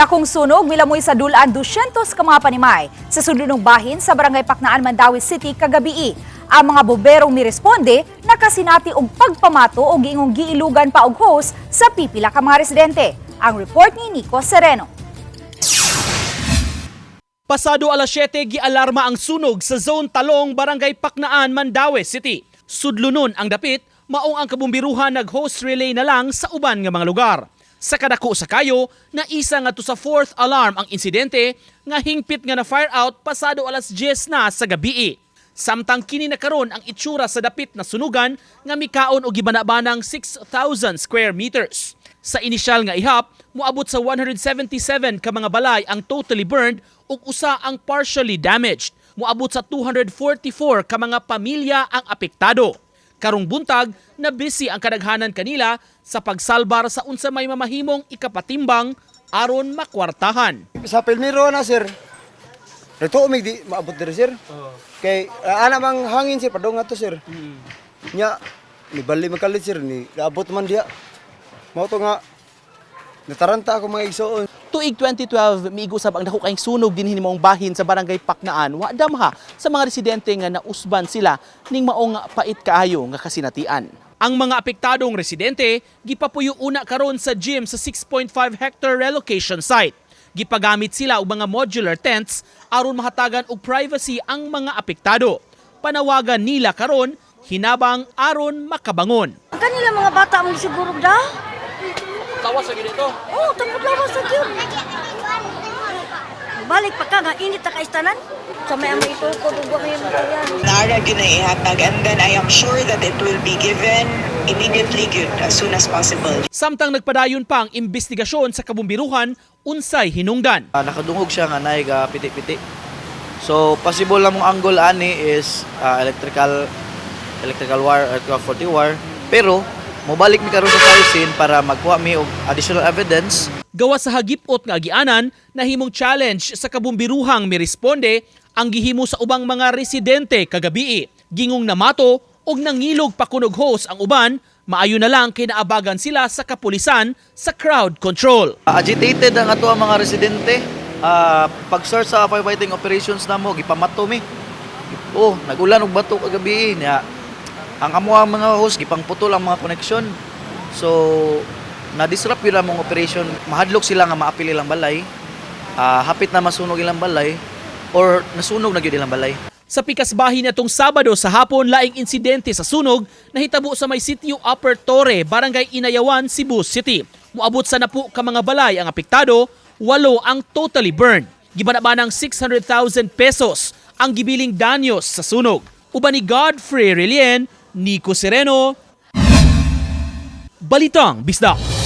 Dakong sunog milamoy sa dulaan 200 ka mga panimay sa sudunong bahin sa barangay Paknaan, Mandawi City kagabi. Ang mga boberong miresponde nakasinati og pagpamato o giingong giilugan pa og hose sa pipila ka mga residente. Ang report ni Nico Sereno. Pasado alas 7, gialarma ang sunog sa Zone Talong, Barangay Paknaan, Mandawi City. Sudlunon ang dapit, maong ang kabumbiruhan nag-host relay na lang sa uban nga mga lugar. Sa kadako sa kayo, na isa nga to sa fourth alarm ang insidente nga hingpit nga na fire out pasado alas 10 na sa gabi. Samtang kini na karon ang itsura sa dapit na sunugan nga mikaon og gibanabanang 6,000 square meters. Sa inisyal nga ihap, moabot sa 177 ka mga balay ang totally burned ug usa ang partially damaged. Moabot sa 244 ka mga pamilya ang apektado. Karong buntag, na busy ang kadaghanan kanila sa pagsalbar sa unsa may mamahimong ikapatimbang aron makwartahan. Sa Pilmiro na sir. Rito umig di maabot diri sir. Kay uh, ana mang hangin sir padong ato sir. Nya ni bali makalit sir ni naabot man diha. Mao to nga nataranta ako mga igsoon. Tuig 2012, miigusab ang dako kayong sunog din hinimong bahin sa barangay Paknaan. Wa damha sa mga residente nga nausban sila ning maong pait kaayo nga kasinatian. Ang mga apektadong residente gipapuyo una karon sa gym sa 6.5 hectare relocation site. Gipagamit sila og mga modular tents aron mahatagan og privacy ang mga apektado. Panawagan nila karon hinabang aron makabangon. Ang kanila mga bata mo siguro da? Tawas sa ganito. Oo, oh, tungkol lawas sa yun. Balik pa ka nga, init na kaistanan. Sa may amay ito ko, dugo may material. Nara gyud na ihatag and then I am sure that it will be given immediately good as soon as possible. Samtang nagpadayon pa ang investigasyon sa kabumbiruhan, unsay hinungdan. Ah, nakadungog siya nga nay ga piti-piti. So possible lang mong angle ani is ah, electrical electrical wire electrical 40 wire pero mobalik mi karon sa scene para magkuha mi og additional evidence Gawa sa hagipot nga agianan, nahimong challenge sa kabumbiruhang miresponde ang gihimo sa ubang mga residente kagabi. Gingong namato og nangilog pakunog hose ang uban, maayo na lang kay naabagan sila sa kapulisan sa crowd control. Ah, agitated ang ato ang mga residente Ah, pag-search sa firefighting operations namo gipamato mi oh nagulan og bato kagabi niya ang amo mga host gipang putol ang mga connection so na-disrupt yun ang operation mahadlok sila nga maapil ilang balay Ah, hapit na masunog ilang balay or nasunog na gyud ilang balay Sa pikas bahin natong Sabado sa hapon laing insidente sa sunog nahitabo sa may sitio Upper Torre, Barangay Inayawan, Cebu City. Muabot sa napu ka mga balay ang apektado, walo ang totally burned. Gibanaba ng 600,000 pesos ang gibiling danyos sa sunog. Uban ni Godfrey Relien, Nico Sereno, Balitang Bisdak.